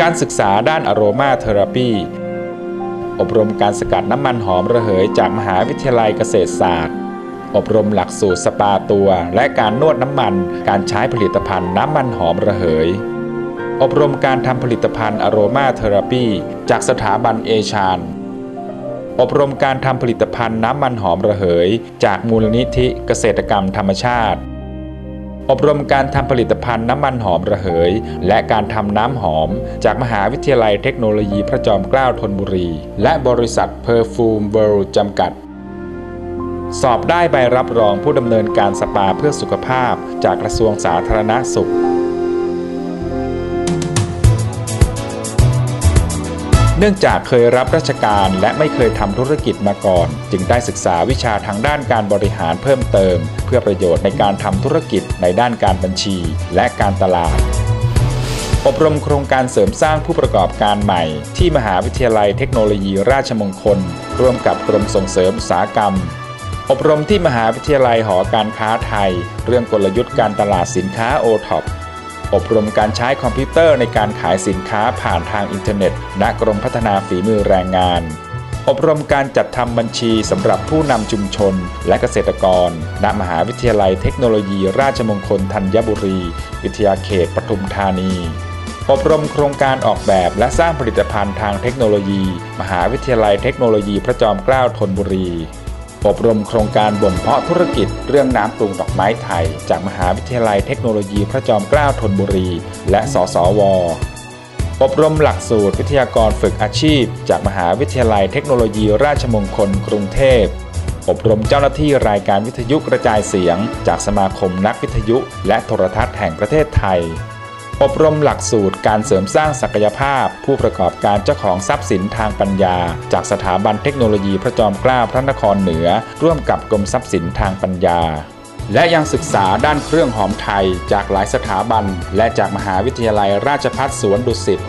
การศึกษาด้านอโรมาเทอราปีอบรมการสกัดน้ำมันหอมระเหยจากมหาวิทยาลัยเกษตรศาสตร์ อบรมหลักสูตรสปาตัว และการนวดน้ำมัน การใช้ผลิตภัณฑ์น้ำมันหอมระเหย อบรมการทำผลิตภัณฑ์อโรมาเทอราปีจากสถาบันเอชานอบรมการทำผลิตภัณฑ์น้ำมันหอมระเหย จากมูลนิธิเกษตรกรรมธรรมชาติ อบรมการทำผลิตภัณฑ์น้ำมันหอมระเหย และการทำน้ำหอม จากมหาวิทยาลัยเทคโนโลยีพระจอมเกล้าธนบุรี และบริษัทเพอร์ฟูมเวิลด์จำกัด สอบได้ใบรับรองผู้ดำเนินการสปาเพื่อสุขภาพ จากกระทรวงสาธารณสุข เนื่องจากเคยรับราชการและไม่เคยทำธุรกิจมาก่อน จึงได้ศึกษาวิชาทางด้านการบริหารเพิ่มเติม เพื่อประโยชน์ในการทำธุรกิจในด้านการบัญชี และการตลาด อบรมโครงการเสริมสร้างผู้ประกอบการใหม่ ที่มหาวิทยาลัยเทคโนโลยีราชมงคล ร่วมกับกรมส่งเสริมอุตสาหกรรม อบรมที่มหาวิทยาลัยหอการค้าไทย เรื่องกลยุทธ์การตลาดสินค้าโอท็อป อบรมการใช้คอมพิวเตอร์ในการขายสินค้าผ่านทางอินเทอร์เน็ต ณ กรมพัฒนาฝีมือแรงงาน อบรมการจัดทำบัญชีสำหรับผู้นำชุมชน และเกษตรกร ณ มหาวิทยาลัยเทคโนโลยีราชมงคลธัญบุรี วิทยาเขตปทุมธานีอบรมโครงการออกแบบและสร้างผลิตภัณฑ์ทางเทคโนโลยี มหาวิทยาลัยเทคโนโลยีพระจอมเกล้าธนบุรี อบรมโครงการบ่มเพาะธุรกิจเรื่องน้ำปรุงดอกไม้ไทย จากมหาวิทยาลัยเทคโนโลยีพระจอมเกล้าธนบุรี และสสว อบรมหลักสูตรวิทยากรฝึกอาชีพ จากมหาวิทยาลัยเทคโนโลยีราชมงคลกรุงเทพ อบรมเจ้าหน้าที่รายการวิทยุกระจายเสียง จากสมาคมนักวิทยุ และโทรทัศน์แห่งประเทศไทย อบรมหลักสูตรการเสริมสร้างศักยภาพ ผู้ประกอบการเจ้าของทรัพย์สินทางปัญญา จากสถาบันเทคโนโลยีพระจอมเกล้าพระนครเหนือ ร่วมกับกรมทรัพย์สินทางปัญญา และยังศึกษาด้านเครื่องหอมไทยจากหลายสถาบัน และจากมหาวิทยาลัยราชภัฏสวนดุสิต